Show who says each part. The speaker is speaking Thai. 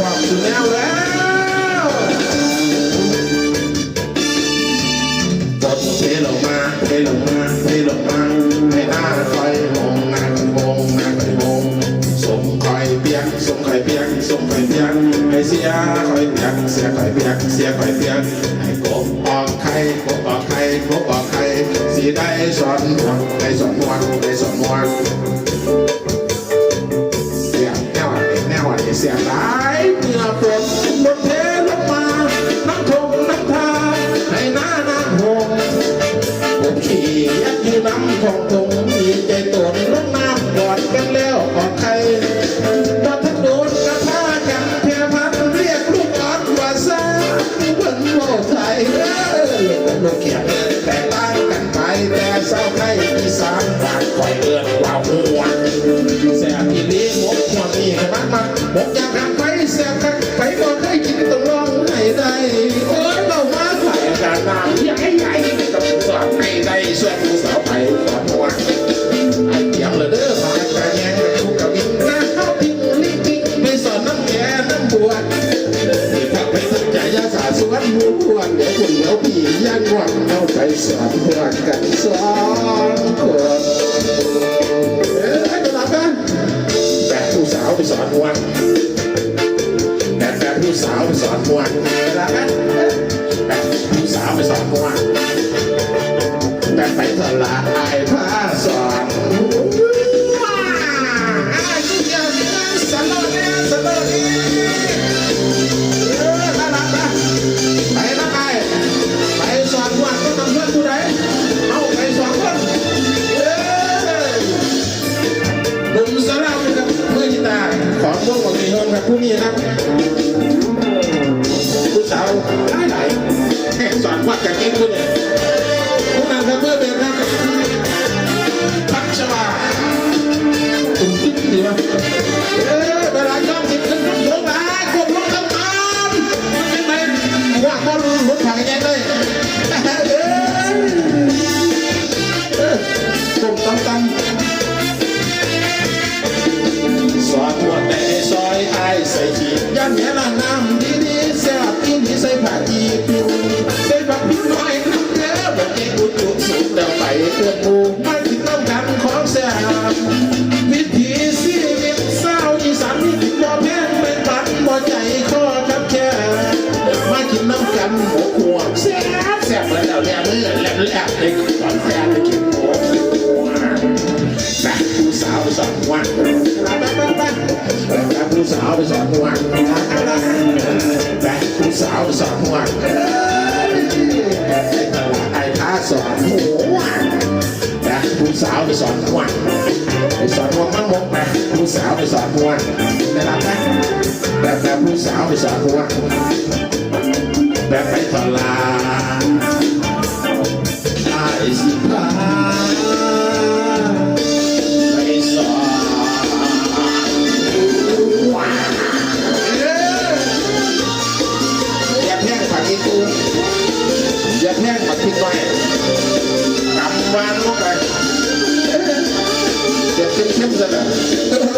Speaker 1: เตรียมพร้อมสุดแล้วแล้วกดเทลงมาเทลงมาเทลงมาให้หน้าคอยมองน้าคอยมองหน้าคอยมองส่งคอยเปียกส่งคอยเปียกส่งคอยเปียกให้เสียคอยเปียกเสียคอยเปียกเสียคอยเปียกให้กบออกไข่กบออกไข่กบออกไข่สีได้สอนหวกได้สอนหวกได้สอนหวก อลูกเขียนแต่ตั้งกันไปแต่เศร้าไทยอีสานต่างคอยเอื้อนว่าหัวแสบอีหลีหมกหัวมีขมันมันหมกอยากทำไปแสบกันไปบอกให้กินต้องลองให้ได้โอ้ยเรามาใส่การน้ำยังให้ใหญ่กับสอนให้ได้ช่วยผู้สาวไปขอหัว ไปสอนพวกกันสอนคนเอ้ยจะหลับกันแบกผู้สาวไปสอนมวยแบกแบกผู้สาวไปสอนมวยเวลานั้นแบกผู้สาวไปสอนมวยแบกไปสอนลาย ผู้นี้ครับผู้สาวหลายหลายแค่สอนวัดกับกิ๊กผู้เนี่ยผู้นั้นครับเพื่อเป็นครับพัชวาตุ้มตุ้มดีมั้ยเออเวลาจ้องติดขึ้นขึ้นลงมาควบลงทั้งตามมันเป็นไงว่าบอลรถ แบแล้วแล้วมือแล้วแล้วเด็กก่อนแซ่บไปกินหมูแซ่บผู้สาวไปสอนวันแบกผู้สาวไปสอนหัวแบกผู้สาวไปสอนหัวไอ้ข้าสอนหัวแบกผู้สาวไปสอนหัวไปสอนหัวมันมกแบกผู้สาวไปสอนหัวได้รับไหมแบกแบกผู้สาวไปสอนหัวแบกไปตลาด ください